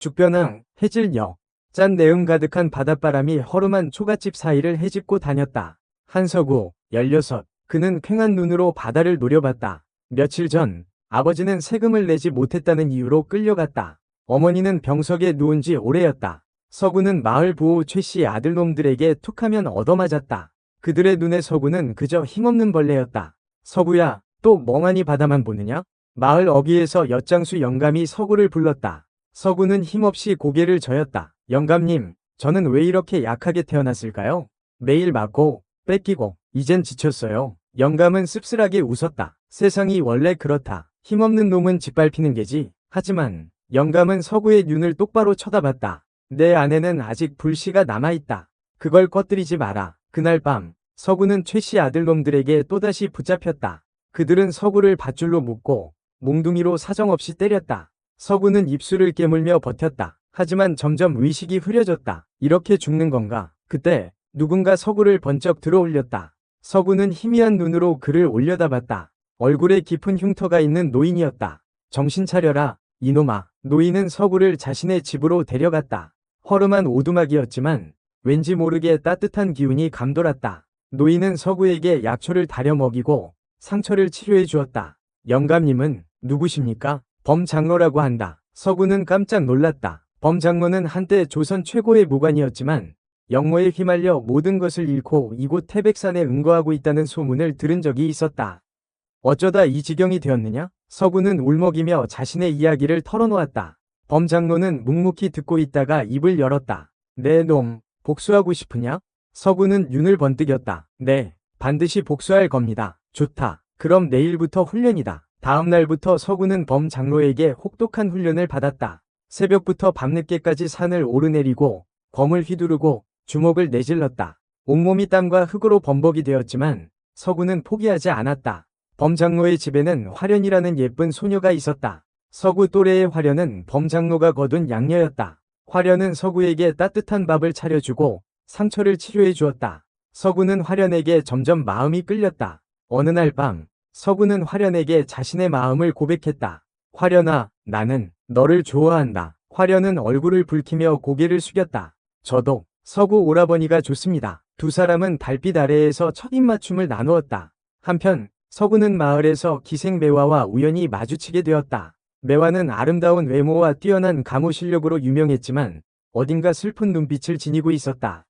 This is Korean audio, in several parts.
죽변항, 해질녘, 짠 내음 가득한 바닷바람이 허름한 초가집 사이를 헤집고 다녔다. 한서구, 16, 그는 퀭한 눈으로 바다를 노려봤다. 며칠 전, 아버지는 세금을 내지 못했다는 이유로 끌려갔다. 어머니는 병석에 누운 지 오래였다. 서구는 마을 부호 최씨 아들놈들에게 툭하면 얻어맞았다. 그들의 눈에 서구는 그저 힘없는 벌레였다. 서구야, 또 멍하니 바다만 보느냐? 마을 어귀에서 엿장수 영감이 서구를 불렀다. 서구는 힘없이 고개를 저였다. 영감님, 저는 왜 이렇게 약하게 태어났을까요? 매일 맞고, 뺏기고, 이젠 지쳤어요. 영감은 씁쓸하게 웃었다. 세상이 원래 그렇다. 힘없는 놈은 짓밟히는 게지. 하지만, 영감은 서구의 눈을 똑바로 쳐다봤다. 내 안에는 아직 불씨가 남아있다. 그걸 꺼뜨리지 마라. 그날 밤, 서구는 최씨 아들놈들에게 또다시 붙잡혔다. 그들은 서구를 밧줄로 묶고, 몽둥이로 사정없이 때렸다. 서구는 입술을 깨물며 버텼다. 하지만 점점 의식이 흐려졌다. 이렇게 죽는 건가? 그때 누군가 서구를 번쩍 들어올렸다. 서구는 희미한 눈으로 그를 올려다봤다. 얼굴에 깊은 흉터가 있는 노인이었다. 정신 차려라, 이놈아. 노인은 서구를 자신의 집으로 데려갔다. 허름한 오두막이었지만 왠지 모르게 따뜻한 기운이 감돌았다. 노인은 서구에게 약초를 다려 먹이고 상처를 치료해 주었다. 영감님은 누구십니까? 범장로라고 한다. 서구는 깜짝 놀랐다. 범장로는 한때 조선 최고의 무관이었지만 영모에 휘말려 모든 것을 잃고 이곳 태백산에 응거하고 있다는 소문을 들은 적이 있었다. 어쩌다 이 지경이 되었느냐? 서구는 울먹이며 자신의 이야기를 털어놓았다. 범장로는 묵묵히 듣고 있다가 입을 열었다. 내 놈, 복수하고 싶으냐? 서구는 눈을 번뜩였다. 네, 반드시 복수할 겁니다. 좋다. 그럼 내일부터 훈련이다. 다음 날부터 서구는 범장로에게 혹독한 훈련을 받았다. 새벽부터 밤늦게까지 산을 오르내리고 검을 휘두르고 주먹을 내질렀다. 온몸이 땀과 흙으로 범벅이 되었지만 서구는 포기하지 않았다. 범장로의 집에는 화련이라는 예쁜 소녀가 있었다. 서구 또래의 화련은 범장로가 거둔 양녀였다. 화련은 서구에게 따뜻한 밥을 차려주고 상처를 치료해 주었다. 서구는 화련에게 점점 마음이 끌렸다. 어느 날 밤, 서구는 화련에게 자신의 마음을 고백했다. 화련아, 나는 너를 좋아한다. 화련은 얼굴을 붉히며 고개를 숙였다. 저도 서구 오라버니가 좋습니다. 두 사람은 달빛 아래에서 첫 입맞춤을 나누었다. 한편 서구는 마을에서 기생 매화와 우연히 마주치게 되었다. 매화는 아름다운 외모와 뛰어난 가무 실력으로 유명했지만 어딘가 슬픈 눈빛을 지니고 있었다.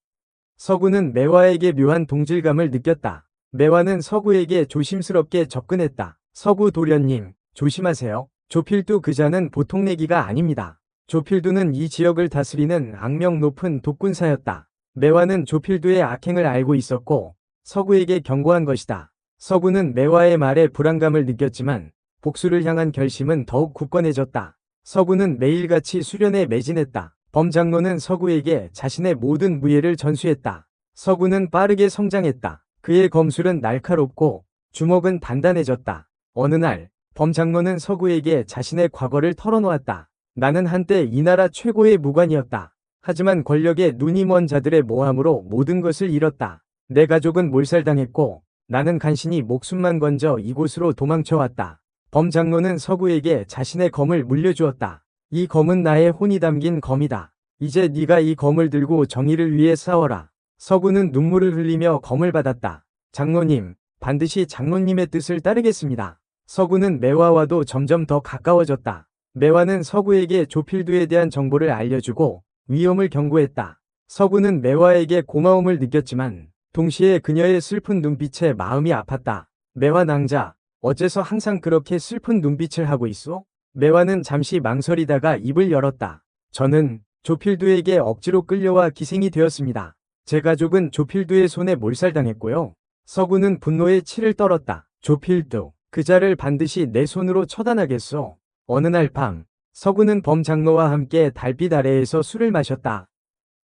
서구는 매화에게 묘한 동질감을 느꼈다. 매화는 서구에게 조심스럽게 접근했다. 서구 도련님, 조심하세요. 조필두 그자는 보통 내기가 아닙니다. 조필두는 이 지역을 다스리는 악명 높은 독군사였다. 매화는 조필두의 악행을 알고 있었고 서구에게 경고한 것이다. 서구는 매화의 말에 불안감을 느꼈지만 복수를 향한 결심은 더욱 굳건해졌다. 서구는 매일같이 수련에 매진했다. 범장로는 서구에게 자신의 모든 무예를 전수했다. 서구는 빠르게 성장했다. 그의 검술은 날카롭고 주먹은 단단해졌다. 어느 날 범장로는 서구에게 자신의 과거를 털어놓았다. 나는 한때 이 나라 최고의 무관이었다. 하지만 권력에 눈이 먼 자들의 모함으로 모든 것을 잃었다. 내 가족은 몰살당했고 나는 간신히 목숨만 건져 이곳으로 도망쳐왔다. 범장로는 서구에게 자신의 검을 물려주었다. 이 검은 나의 혼이 담긴 검이다. 이제 네가 이 검을 들고 정의를 위해 싸워라. 서구는 눈물을 흘리며 검을 받았다. 장로님, 반드시 장로님의 뜻을 따르겠습니다. 서구는 매화와도 점점 더 가까워졌다. 매화는 서구에게 조필두에 대한 정보를 알려주고 위험을 경고했다. 서구는 매화에게 고마움을 느꼈지만 동시에 그녀의 슬픈 눈빛에 마음이 아팠다. 매화 낭자, 어째서 항상 그렇게 슬픈 눈빛을 하고 있어? 매화는 잠시 망설이다가 입을 열었다. 저는 조필두에게 억지로 끌려와 기생이 되었습니다. 제 가족은 조필두의 손에 몰살당했고요. 서구는 분노에 치를 떨었다. 조필두, 그자를 반드시 내 손으로 처단하겠소. 어느 날 밤, 서구는 범장로와 함께 달빛 아래에서 술을 마셨다.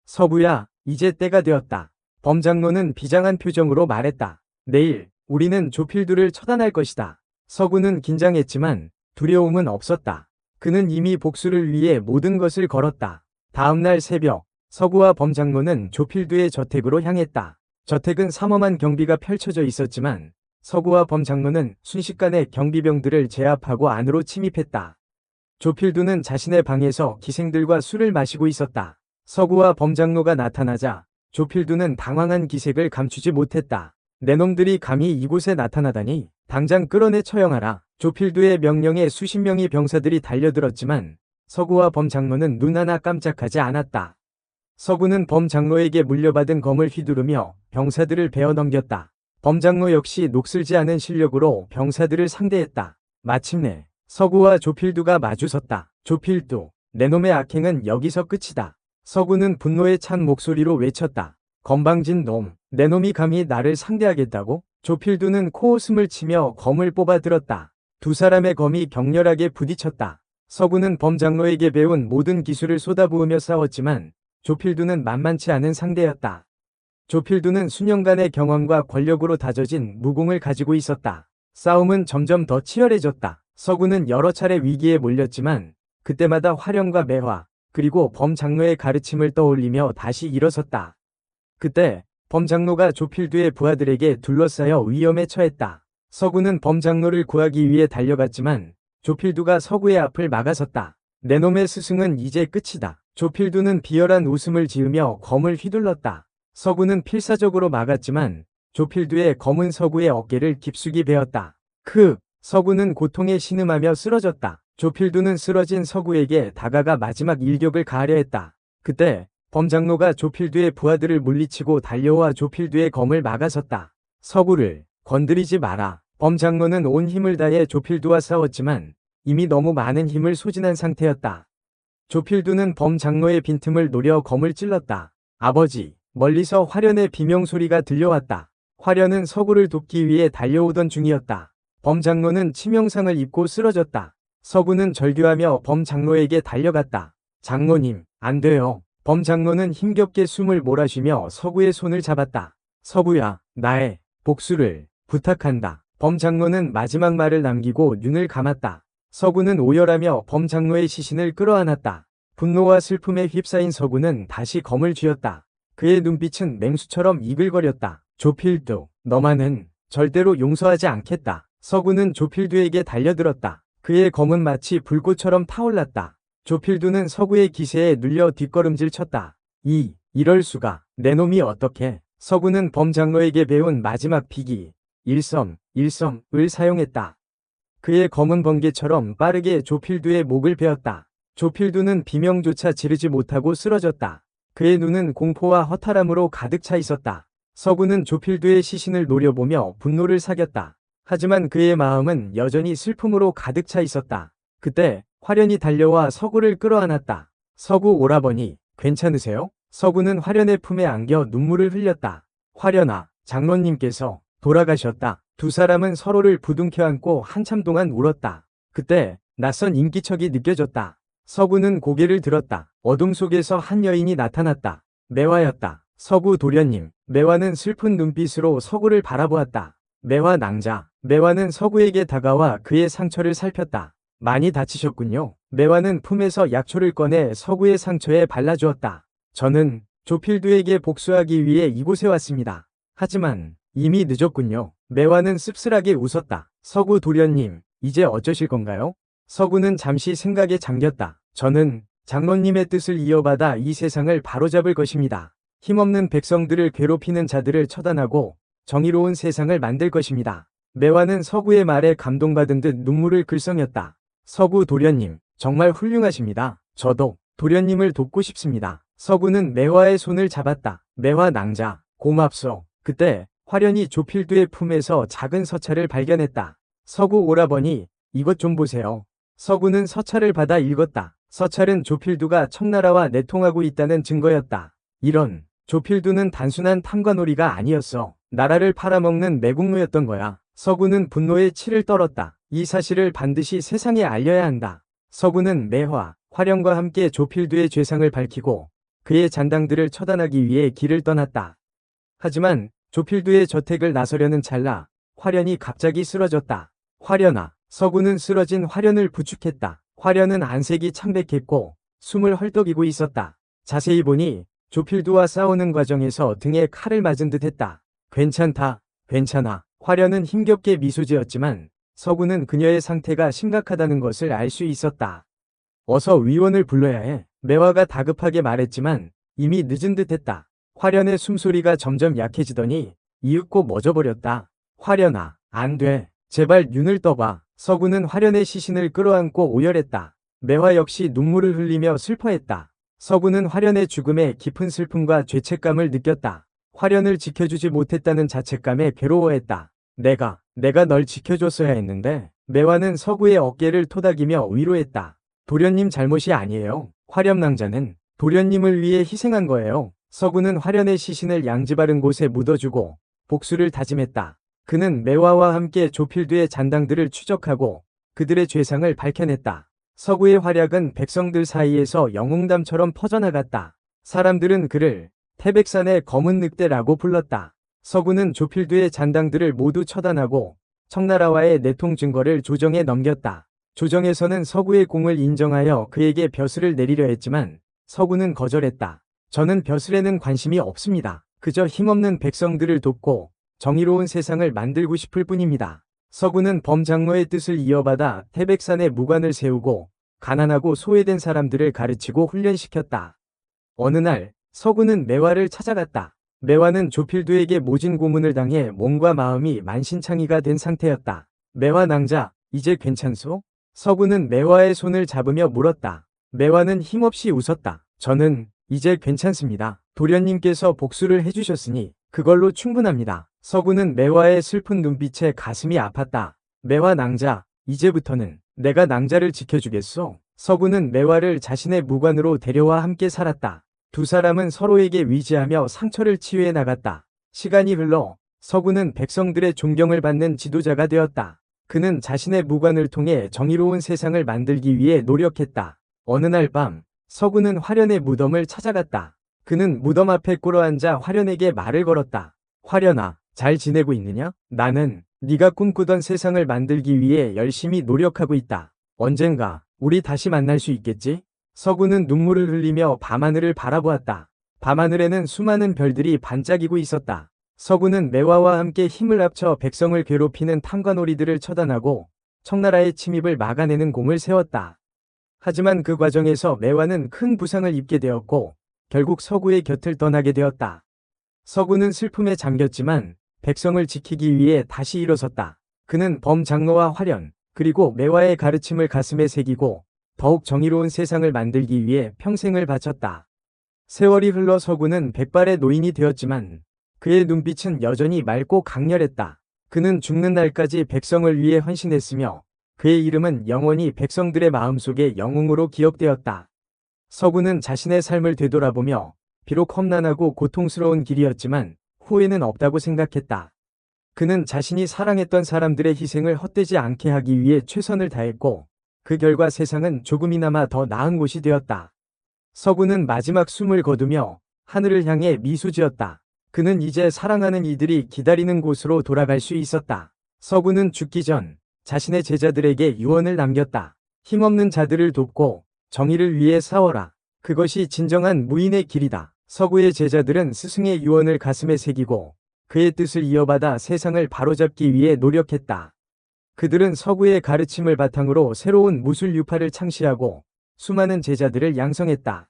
서구야, 이제 때가 되었다. 범장로는 비장한 표정으로 말했다. 내일, 우리는 조필두를 처단할 것이다. 서구는 긴장했지만 두려움은 없었다. 그는 이미 복수를 위해 모든 것을 걸었다. 다음날 새벽, 서구와 범장로는 조필두의 저택으로 향했다. 저택은 삼엄한 경비가 펼쳐져 있었지만 서구와 범장로는 순식간에 경비병들을 제압하고 안으로 침입했다. 조필두는 자신의 방에서 기생들과 술을 마시고 있었다. 서구와 범장로가 나타나자 조필두는 당황한 기색을 감추지 못했다. 내 놈들이 감히 이곳에 나타나다니 당장 끌어내 처형하라. 조필두의 명령에 수십 명의 병사들이 달려들었지만 서구와 범장로는 눈 하나 깜짝하지 않았다. 서구는 범장로에게 물려받은 검을 휘두르며 병사들을 베어 넘겼다. 범장로 역시 녹슬지 않은 실력으로 병사들을 상대했다. 마침내 서구와 조필두가 마주섰다. 조필두, 내 놈의 악행은 여기서 끝이다. 서구는 분노에 찬 목소리로 외쳤다. 건방진 놈, 내 놈이 감히 나를 상대하겠다고? 조필두는 코웃음을 치며 검을 뽑아 들었다. 두 사람의 검이 격렬하게 부딪혔다. 서구는 범장로에게 배운 모든 기술을 쏟아부으며 싸웠지만 조필두는 만만치 않은 상대였다. 조필두는 수년간의 경험과 권력으로 다져진 무공을 가지고 있었다. 싸움은 점점 더 치열해졌다. 서구는 여러 차례 위기에 몰렸지만 그때마다 화령과 매화 그리고 범장로의 가르침을 떠올리며 다시 일어섰다. 그때 범장로가 조필두의 부하들에게 둘러싸여 위험에 처했다. 서구는 범장로를 구하기 위해 달려갔지만 조필두가 서구의 앞을 막아섰다. 내 놈의 스승은 이제 끝이다. 조필두는 비열한 웃음을 지으며 검을 휘둘렀다. 서구는 필사적으로 막았지만 조필두의 검은 서구의 어깨를 깊숙이 베었다. 크! 서구는 고통에 신음하며 쓰러졌다. 조필두는 쓰러진 서구에게 다가가 마지막 일격을 가하려 했다. 그때 범장로가 조필두의 부하들을 물리치고 달려와 조필두의 검을 막아섰다. 서구를 건드리지 마라. 범장로는 온 힘을 다해 조필두와 싸웠지만 이미 너무 많은 힘을 소진한 상태였다. 조필두는 범장로의 빈틈을 노려 검을 찔렀다. 아버지, 멀리서 화련의 비명소리가 들려왔다. 화련은 서구를 돕기 위해 달려오던 중이었다. 범장로는 치명상을 입고 쓰러졌다. 서구는 절규하며 범장로에게 달려갔다. 장로님, 안 돼요. 범장로는 힘겹게 숨을 몰아쉬며 서구의 손을 잡았다. 서구야, 나의 복수를 부탁한다. 범장로는 마지막 말을 남기고 눈을 감았다. 서구는 오열하며 범장로의 시신을 끌어안았다. 분노와 슬픔에 휩싸인 서구는 다시 검을 쥐었다. 그의 눈빛은 맹수처럼 이글거렸다. 조필두, 너만은 절대로 용서하지 않겠다. 서구는 조필두에게 달려들었다. 그의 검은 마치 불꽃처럼 타올랐다. 조필두는 서구의 기세에 눌려 뒷걸음질 쳤다. 이, 이럴 수가, 내 놈이 어떻게, 서구는 범장로에게 배운 마지막 비기, 일섬, 일섬을 사용했다. 그의 검은 번개처럼 빠르게 조필두의 목을 베었다. 조필두는 비명조차 지르지 못하고 쓰러졌다. 그의 눈은 공포와 허탈함으로 가득 차 있었다. 서구는 조필두의 시신을 노려보며 분노를 사겼다. 하지만 그의 마음은 여전히 슬픔으로 가득 차 있었다. 그때 화련이 달려와 서구를 끌어안았다. 서구 오라버니, 괜찮으세요? 서구는 화련의 품에 안겨 눈물을 흘렸다. 화련아, 장로님께서 돌아가셨다. 두 사람은 서로를 부둥켜 안고 한참 동안 울었다. 그때 낯선 인기척이 느껴졌다. 서구는 고개를 들었다. 어둠 속에서 한 여인이 나타났다. 매화였다. 서구 도련님. 매화는 슬픈 눈빛으로 서구를 바라보았다. 매화 낭자. 매화는 서구에게 다가와 그의 상처를 살폈다. 많이 다치셨군요. 매화는 품에서 약초를 꺼내 서구의 상처에 발라주었다. 저는 조필두에게 복수하기 위해 이곳에 왔습니다. 하지만 이미 늦었군요. 매화는 씁쓸하게 웃었다. 서구 도련님, 이제 어쩌실 건가요? 서구는 잠시 생각에 잠겼다. 저는 장로님의 뜻을 이어받아 이 세상을 바로잡을 것입니다. 힘없는 백성들을 괴롭히는 자들을 처단하고 정의로운 세상을 만들 것입니다. 매화는 서구의 말에 감동받은 듯 눈물을 글썽였다. 서구 도련님, 정말 훌륭하십니다. 저도 도련님을 돕고 싶습니다. 서구는 매화의 손을 잡았다. 매화 낭자, 고맙소. 그때 화련이 조필두의 품에서 작은 서찰을 발견했다. 서구 오라버니, 이것 좀 보세요. 서구는 서찰을 받아 읽었다. 서찰은 조필두가 청나라와 내통하고 있다는 증거였다. 이런, 조필두는 단순한 탐관오리가 아니었어. 나라를 팔아먹는 매국노였던 거야. 서구는 분노에 치를 떨었다. 이 사실을 반드시 세상에 알려야 한다. 서구는 매화, 화령과 함께 조필두의 죄상을 밝히고 그의 잔당들을 처단하기 위해 길을 떠났다. 하지만 조필두의 저택을 나서려는 찰나 화련이 갑자기 쓰러졌다. 화련아, 서구는 쓰러진 화련을 부축했다. 화련은 안색이 창백했고 숨을 헐떡이고 있었다. 자세히 보니 조필두와 싸우는 과정에서 등에 칼을 맞은 듯 했다. 괜찮다, 괜찮아. 화련은 힘겹게 미소 지었지만 서구는 그녀의 상태가 심각하다는 것을 알 수 있었다. 어서 위원을 불러야 해. 매화가 다급하게 말했지만 이미 늦은 듯 했다. 화련의 숨소리가 점점 약해지더니 이윽고 멎어버렸다. 화련아, 안 돼. 제발 눈을 떠봐. 서구는 화련의 시신을 끌어안고 오열했다. 매화 역시 눈물을 흘리며 슬퍼했다. 서구는 화련의 죽음에 깊은 슬픔과 죄책감을 느꼈다. 화련을 지켜주지 못했다는 자책감에 괴로워했다. 내가, 내가 널 지켜줬어야 했는데, 매화는 서구의 어깨를 토닥이며 위로했다. 도련님 잘못이 아니에요. 화렴낭자는 도련님을 위해 희생한 거예요. 서구는 화련의 시신을 양지 바른 곳에 묻어주고 복수를 다짐했다. 그는 매화와 함께 조필드의 잔당들을 추적하고 그들의 죄상을 밝혀냈다. 서구의 활약은 백성들 사이에서 영웅담처럼 퍼져나갔다. 사람들은 그를 태백산의 검은 늑대라고 불렀다. 서구는 조필드의 잔당들을 모두 처단하고 청나라와의 내통 증거를 조정에 넘겼다. 조정에서는 서구의 공을 인정하여 그에게 벼슬을 내리려 했지만 서구는 거절했다. 저는 벼슬에는 관심이 없습니다. 그저 힘없는 백성들을 돕고 정의로운 세상을 만들고 싶을 뿐입니다. 서구는 범장로의 뜻을 이어받아 태백산에 무관을 세우고 가난하고 소외된 사람들을 가르치고 훈련시켰다. 어느 날 서구는 매화를 찾아갔다. 매화는 조필두에게 모진 고문을 당해 몸과 마음이 만신창이가 된 상태였다. 매화 낭자, 이제 괜찮소? 서구는 매화의 손을 잡으며 물었다. 매화는 힘없이 웃었다. 저는 이제 괜찮습니다. 도련님께서 복수를 해주셨으니 그걸로 충분합니다. 서구는 매화의 슬픈 눈빛에 가슴이 아팠다. 매화 낭자, 이제부터는 내가 낭자를 지켜주겠소. 서구는 매화를 자신의 무관으로 데려와 함께 살았다. 두 사람은 서로에게 위지하며 상처를 치유해 나갔다. 시간이 흘러 서구는 백성들의 존경을 받는 지도자가 되었다. 그는 자신의 무관을 통해 정의로운 세상을 만들기 위해 노력했다. 어느 날 밤, 서구는 화련의 무덤을 찾아갔다. 그는 무덤 앞에 꿇어앉아 화련에게 말을 걸었다. 화련아, 잘 지내고 있느냐? 나는 네가 꿈꾸던 세상을 만들기 위해 열심히 노력하고 있다. 언젠가 우리 다시 만날 수 있겠지? 서구는 눈물을 흘리며 밤하늘을 바라보았다. 밤하늘에는 수많은 별들이 반짝이고 있었다. 서구는 매화와 함께 힘을 합쳐 백성을 괴롭히는 탕관오리들을 처단하고 청나라의 침입을 막아내는 공을 세웠다. 하지만 그 과정에서 매화는 큰 부상을 입게 되었고 결국 서구의 곁을 떠나게 되었다. 서구는 슬픔에 잠겼지만 백성을 지키기 위해 다시 일어섰다. 그는 범장로와 화련, 그리고 매화의 가르침을 가슴에 새기고 더욱 정의로운 세상을 만들기 위해 평생을 바쳤다. 세월이 흘러 서구는 백발의 노인이 되었지만 그의 눈빛은 여전히 맑고 강렬했다. 그는 죽는 날까지 백성을 위해 헌신했으며 그의 이름은 영원히 백성들의 마음속에 영웅으로 기억되었다. 서구는 자신의 삶을 되돌아보며 비록 험난하고 고통스러운 길이었지만 후회는 없다고 생각했다. 그는 자신이 사랑했던 사람들의 희생을 헛되지 않게 하기 위해 최선을 다했고 그 결과 세상은 조금이나마 더 나은 곳이 되었다. 서구는 마지막 숨을 거두며 하늘을 향해 미소 지었다. 그는 이제 사랑하는 이들이 기다리는 곳으로 돌아갈 수 있었다. 서구는 죽기 전 자신의 제자들에게 유언을 남겼다. 힘없는 자들을 돕고 정의를 위해 싸워라. 그것이 진정한 무인의 길이다. 서구의 제자들은 스승의 유언을 가슴에 새기고 그의 뜻을 이어받아 세상을 바로잡기 위해 노력했다. 그들은 서구의 가르침을 바탕으로 새로운 무술 유파를 창시하고 수많은 제자들을 양성했다.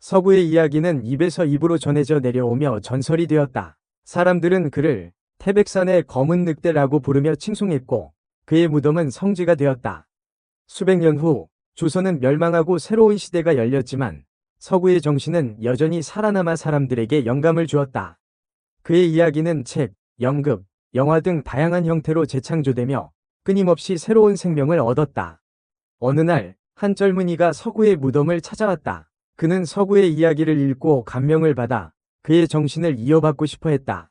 서구의 이야기는 입에서 입으로 전해져 내려오며 전설이 되었다. 사람들은 그를 태백산의 검은 늑대라고 부르며 칭송했고 그의 무덤은 성지가 되었다. 수백 년 후 조선은 멸망하고 새로운 시대가 열렸지만 서구의 정신은 여전히 살아남아 사람들에게 영감을 주었다. 그의 이야기는 책, 연극, 영화 등 다양한 형태로 재창조되며 끊임없이 새로운 생명을 얻었다. 어느 날, 한 젊은이가 서구의 무덤을 찾아왔다. 그는 서구의 이야기를 읽고 감명을 받아 그의 정신을 이어받고 싶어 했다.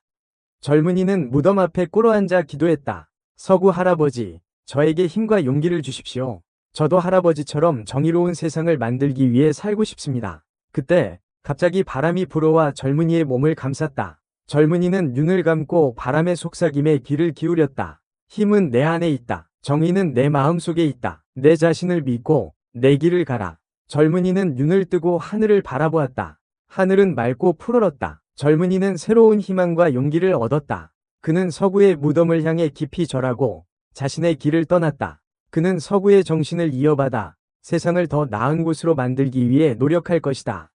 젊은이는 무덤 앞에 꿇어 앉아 기도했다. 서구 할아버지, 저에게 힘과 용기를 주십시오. 저도 할아버지처럼 정의로운 세상을 만들기 위해 살고 싶습니다. 그때 갑자기 바람이 불어와 젊은이의 몸을 감쌌다. 젊은이는 눈을 감고 바람의 속삭임에 귀를 기울였다. 힘은 내 안에 있다. 정의는 내 마음속에 있다. 내 자신을 믿고 내 길을 가라. 젊은이는 눈을 뜨고 하늘을 바라보았다. 하늘은 맑고 푸르렀다. 젊은이는 새로운 희망과 용기를 얻었다. 그는 서구의 무덤을 향해 깊이 절하고 자신의 길을 떠났다. 그는 서구의 정신을 이어받아 세상을 더 나은 곳으로 만들기 위해 노력할 것이다.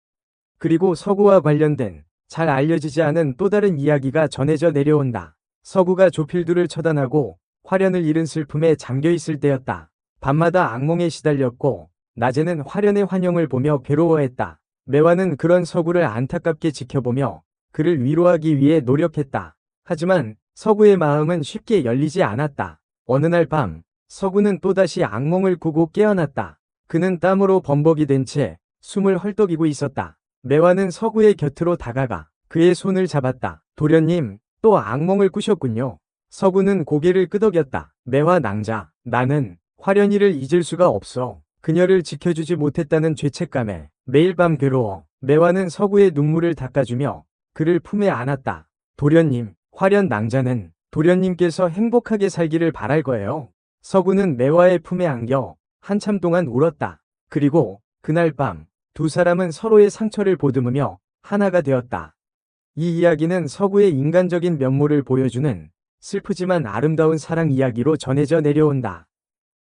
그리고 서구와 관련된 잘 알려지지 않은 또 다른 이야기가 전해져 내려온다. 서구가 조필두를 처단하고 화련을 잃은 슬픔에 잠겨 있을 때였다. 밤마다 악몽에 시달렸고 낮에는 화련의 환영을 보며 괴로워했다. 매화는 그런 서구를 안타깝게 지켜보며 그를 위로하기 위해 노력했다. 하지만 서구의 마음은 쉽게 열리지 않았다. 어느 날 밤 서구는 또다시 악몽을 꾸고 깨어났다. 그는 땀으로 범벅이 된 채 숨을 헐떡이고 있었다. 매화는 서구의 곁으로 다가가 그의 손을 잡았다. 도련님, 또 악몽을 꾸셨군요. 서구는 고개를 끄덕였다. 매화 낭자, 나는 화련이를 잊을 수가 없어. 그녀를 지켜주지 못했다는 죄책감에 매일 밤 괴로워. 매화는 서구의 눈물을 닦아주며 그를 품에 안았다. 도련님, 화련 낭자는 도련님께서 행복하게 살기를 바랄 거예요. 서구는 매화의 품에 안겨 한참 동안 울었다. 그리고 그날 밤 두 사람은 서로의 상처를 보듬으며 하나가 되었다. 이 이야기는 서구의 인간적인 면모를 보여주는 슬프지만 아름다운 사랑 이야기로 전해져 내려온다.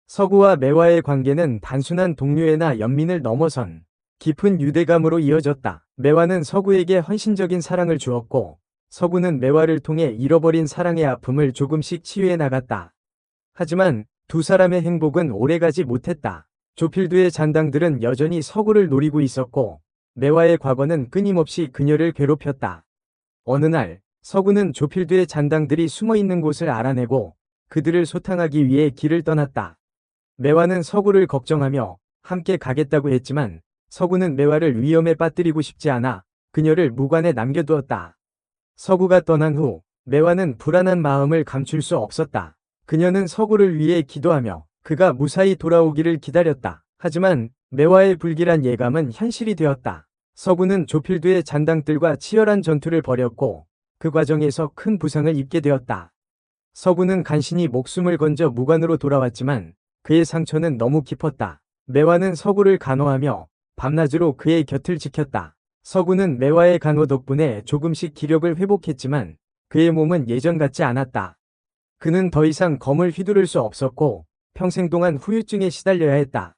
서구와 매화의 관계는 단순한 동료애나 연민을 넘어선 깊은 유대감으로 이어졌다. 매화는 서구에게 헌신적인 사랑을 주었고 서구는 매화를 통해 잃어버린 사랑의 아픔을 조금씩 치유해 나갔다. 하지만 두 사람의 행복은 오래가지 못했다. 조필두의 잔당들은 여전히 서구를 노리고 있었고 매화의 과거는 끊임없이 그녀를 괴롭혔다. 어느 날 서구는 조필두의 잔당들이 숨어 있는 곳을 알아내고 그들을 소탕하기 위해 길을 떠났다. 매화는 서구를 걱정하며 함께 가겠다고 했지만 서구는 매화를 위험에 빠뜨리고 싶지 않아 그녀를 무관에 남겨두었다. 서구가 떠난 후 매화는 불안한 마음을 감출 수 없었다. 그녀는 서구를 위해 기도하며 그가 무사히 돌아오기를 기다렸다. 하지만 매화의 불길한 예감은 현실이 되었다. 서구는 조필두의 잔당들과 치열한 전투를 벌였고 그 과정에서 큰 부상을 입게 되었다. 서구는 간신히 목숨을 건져 무관으로 돌아왔지만 그의 상처는 너무 깊었다. 매화는 서구를 간호하며 밤낮으로 그의 곁을 지켰다. 서구는 매화의 간호 덕분에 조금씩 기력을 회복했지만 그의 몸은 예전 같지 않았다. 그는 더 이상 검을 휘두를 수 없었고 평생 동안 후유증에 시달려야 했다.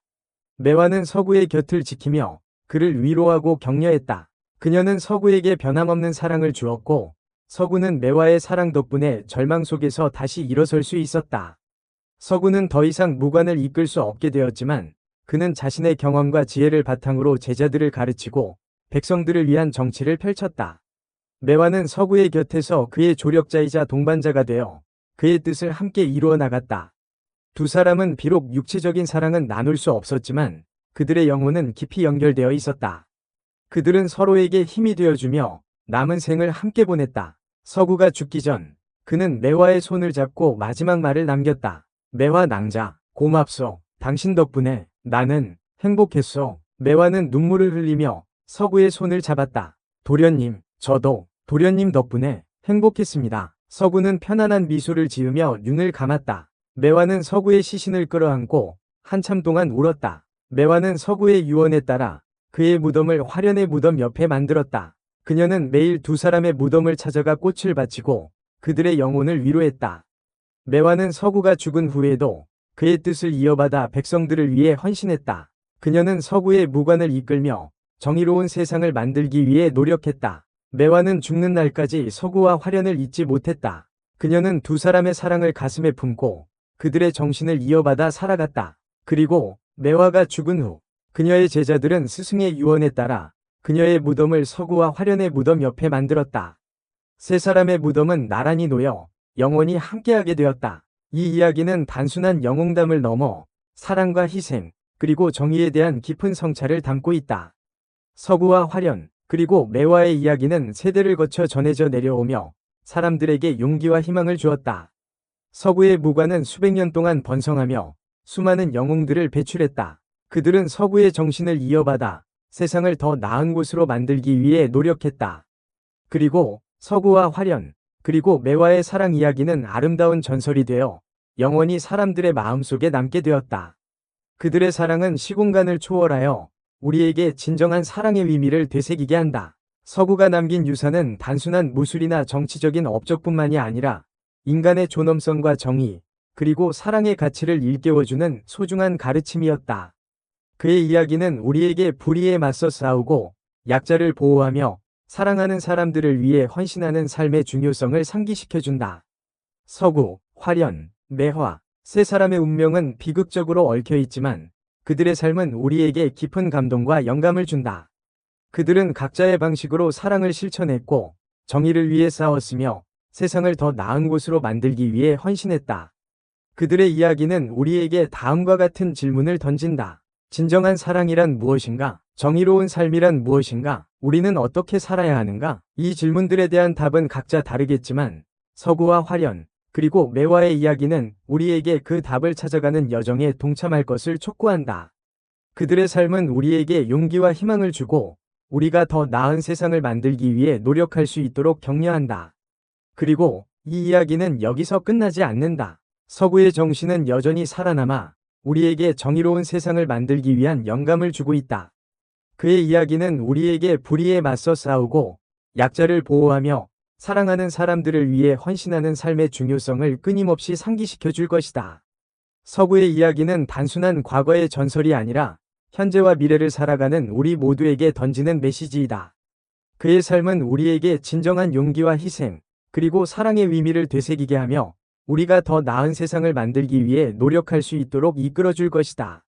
매화는 서구의 곁을 지키며 그를 위로하고 격려했다. 그녀는 서구에게 변함없는 사랑을 주었고 서구는 매화의 사랑 덕분에 절망 속에서 다시 일어설 수 있었다. 서구는 더 이상 무관을 이끌 수 없게 되었지만 그는 자신의 경험과 지혜를 바탕으로 제자들을 가르치고 백성들을 위한 정치를 펼쳤다. 매화는 서구의 곁에서 그의 조력자이자 동반자가 되어 그의 뜻을 함께 이루어 나갔다. 두 사람은 비록 육체적인 사랑은 나눌 수 없었지만 그들의 영혼은 깊이 연결되어 있었다. 그들은 서로에게 힘이 되어주며 남은 생을 함께 보냈다. 서구가 죽기 전 그는 매화의 손을 잡고 마지막 말을 남겼다. 매화 낭자, 고맙소. 당신 덕분에 나는 행복했소. 매화는 눈물을 흘리며 서구의 손을 잡았다. 도련님, 저도 도련님 덕분에 행복했습니다. 서구는 편안한 미소를 지으며 눈을 감았다. 매화는 서구의 시신을 끌어안고 한참 동안 울었다. 매화는 서구의 유언에 따라 그의 무덤을 화련의 무덤 옆에 만들었다. 그녀는 매일 두 사람의 무덤을 찾아가 꽃을 바치고 그들의 영혼을 위로했다. 매화는 서구가 죽은 후에도 그의 뜻을 이어받아 백성들을 위해 헌신했다. 그녀는 서구의 무관을 이끌며 정의로운 세상을 만들기 위해 노력했다. 매화는 죽는 날까지 서구와 화련을 잊지 못했다. 그녀는 두 사람의 사랑을 가슴에 품고 그들의 정신을 이어받아 살아갔다. 그리고 매화가 죽은 후 그녀의 제자들은 스승의 유언에 따라 그녀의 무덤을 서구와 화련의 무덤 옆에 만들었다. 세 사람의 무덤은 나란히 놓여 영원히 함께하게 되었다. 이 이야기는 단순한 영웅담을 넘어 사랑과 희생, 그리고 정의에 대한 깊은 성찰을 담고 있다. 서구와 화련, 그리고 매화의 이야기는 세대를 거쳐 전해져 내려오며 사람들에게 용기와 희망을 주었다. 서구의 무관은 수백 년 동안 번성하며 수많은 영웅들을 배출했다. 그들은 서구의 정신을 이어받아 세상을 더 나은 곳으로 만들기 위해 노력했다. 그리고 서구와 화련, 그리고 매화의 사랑 이야기는 아름다운 전설이 되어 영원히 사람들의 마음속에 남게 되었다. 그들의 사랑은 시공간을 초월하여 우리에게 진정한 사랑의 의미를 되새기게 한다. 서구가 남긴 유산은 단순한 무술이나 정치적인 업적뿐만이 아니라 인간의 존엄성과 정의, 그리고 사랑의 가치를 일깨워주는 소중한 가르침이었다. 그의 이야기는 우리에게 불의에 맞서 싸우고 약자를 보호하며 사랑하는 사람들을 위해 헌신하는 삶의 중요성을 상기시켜준다. 서구, 화련, 매화, 세 사람의 운명은 비극적으로 얽혀 있지만 그들의 삶은 우리에게 깊은 감동과 영감을 준다. 그들은 각자의 방식으로 사랑을 실천했고 정의를 위해 싸웠으며 세상을 더 나은 곳으로 만들기 위해 헌신했다. 그들의 이야기는 우리에게 다음과 같은 질문을 던진다. 진정한 사랑이란 무엇인가? 정의로운 삶이란 무엇인가? 우리는 어떻게 살아야 하는가? 이 질문들에 대한 답은 각자 다르겠지만 서구와 화련, 그리고 매화의 이야기는 우리에게 그 답을 찾아가는 여정에 동참할 것을 촉구한다. 그들의 삶은 우리에게 용기와 희망을 주고 우리가 더 나은 세상을 만들기 위해 노력할 수 있도록 격려한다. 그리고 이 이야기는 여기서 끝나지 않는다. 서구의 정신은 여전히 살아남아 우리에게 정의로운 세상을 만들기 위한 영감을 주고 있다. 그의 이야기는 우리에게 불의에 맞서 싸우고 약자를 보호하며 사랑하는 사람들을 위해 헌신하는 삶의 중요성을 끊임없이 상기시켜 줄 것이다. 서구의 이야기는 단순한 과거의 전설이 아니라 현재와 미래를 살아가는 우리 모두에게 던지는 메시지이다. 그의 삶은 우리에게 진정한 용기와 희생, 그리고 사랑의 의미를 되새기게 하며 우리가 더 나은 세상을 만들기 위해 노력할 수 있도록 이끌어 줄 것이다.